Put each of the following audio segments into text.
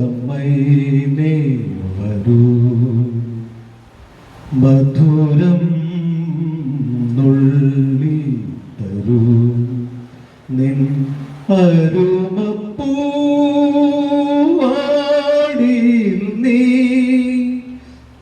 മാനസമൈനേ വരൂ മധുരം നുള്ളി തരൂ നിൻ അരുമപ്പൂവാടിയിൽ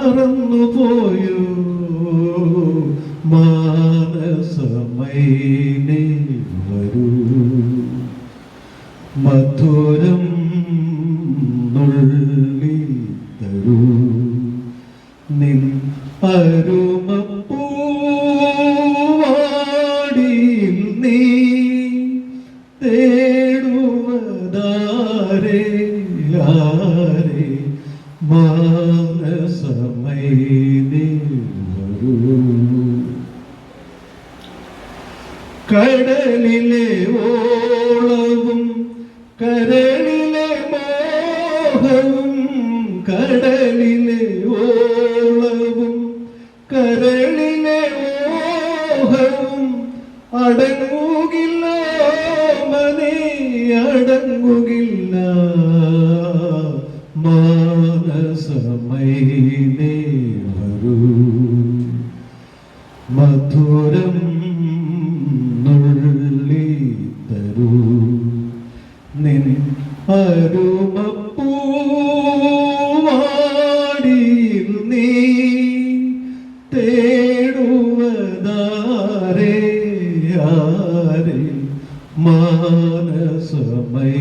മറന്നുപോയോ? മാനസമൈനേ വരൂ. മധുരം നുള്ളി തരൂ. നിൻ അരുമപ്പൂവാടിയിൽ നീ തേടുവതാരേ ആരേ? കടലിലെ ഓളവും കരളിലെ മോഹവും കടലിലെ ഓളവും കരളിലെ മോഹവും അടങ്ങുകില്ല മനെ അടങ്ങുകില്ല മാനസമൈനേ വരൂ മധുരം നുള്ളി തരൂ നിൻ അരുമപ്പൂവാടിയിൽ നീ തേടുവതാരേ മാനസമൈനേ മാനസമൈ